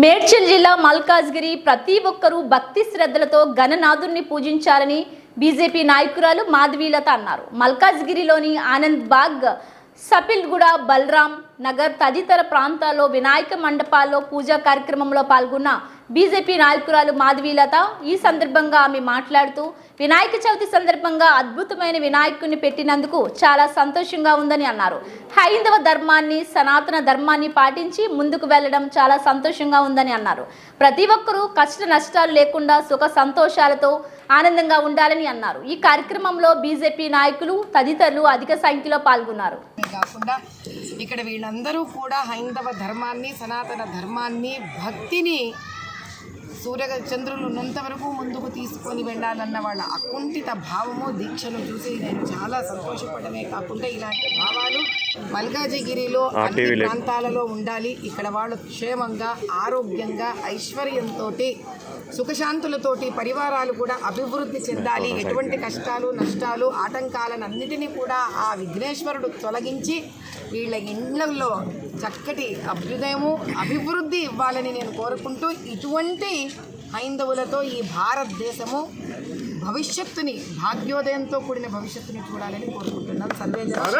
మేడ్చల్ జిల్లా మల్కాజ్గిరి ప్రతి ఒక్కరూ భక్తి శ్రద్ధలతో గణనాథుణ్ణి పూజించాలని బీజేపీ నాయకురాలు మాధవీలత అన్నారు. మల్కాజ్గిరిలోని ఆనంద్ బాగ్ సపిల్గూడ బలరాం నగర్ తదితర ప్రాంతాల్లో వినాయక మండపాల్లో పూజా కార్యక్రమంలో పాల్గొన్న బీజేపీ నాయకురాలు మాధవీలత ఈ సందర్భంగా ఆమె మాట్లాడుతూ వినాయక చవితి సందర్భంగా అద్భుతమైన వినాయకుడిని పెట్టినందుకు చాలా సంతోషంగా ఉందని అన్నారు. హైందవ ధర్మాన్ని సనాతన ధర్మాన్ని పాటించి ముందుకు వెళ్ళడం చాలా సంతోషంగా ఉందని అన్నారు. ప్రతి ఒక్కరూ కష్ట నష్టాలు లేకుండా సుఖ సంతోషాలతో ఆనందంగా ఉండాలని అన్నారు. ఈ కార్యక్రమంలో బీజేపీ నాయకులు తదితరులు అధిక సంఖ్యలో పాల్గొన్నారు. కాకుండా ఇక్కడ వీళ్ళందరూ కూడా హైందవ ధర్మాన్ని సనాతన ధర్మాన్ని భక్తిని సూర్య చంద్రులు ఉన్నంత వరకు ముందుకు తీసుకొని వెళ్ళాలన్న వాళ్ళ అకుంఠిత భావము దీక్షను చూసి నేను చాలా సంతోషపడమే. కాకుండా ఇలాంటి భావాలు మల్కాజిగిరిలో అన్ని ప్రాంతాలలో ఉండాలి. ఇక్కడ వాళ్ళు క్షేమంగా ఆరోగ్యంగా ఐశ్వర్యంతో సుఖశాంతులతోటి పరివారాలు కూడా అభివృద్ధి చెందాలి. ఎటువంటి కష్టాలు నష్టాలు ఆటంకాలను అన్నిటినీ కూడా ఆ విఘ్నేశ్వరుడు తొలగించి వీళ్ళ ఇళ్ళలో చక్కటి అభ్యుదయము అభివృద్ధి ఇవ్వాలని నేను కోరుకుంటూ ఇటువంటి హైందవులతో ఈ భారతదేశము భవిష్యత్తుని భాగ్యోదయంతో కూడిన భవిష్యత్తుని చూడాలని కోరుకుంటున్నాను. సందేశం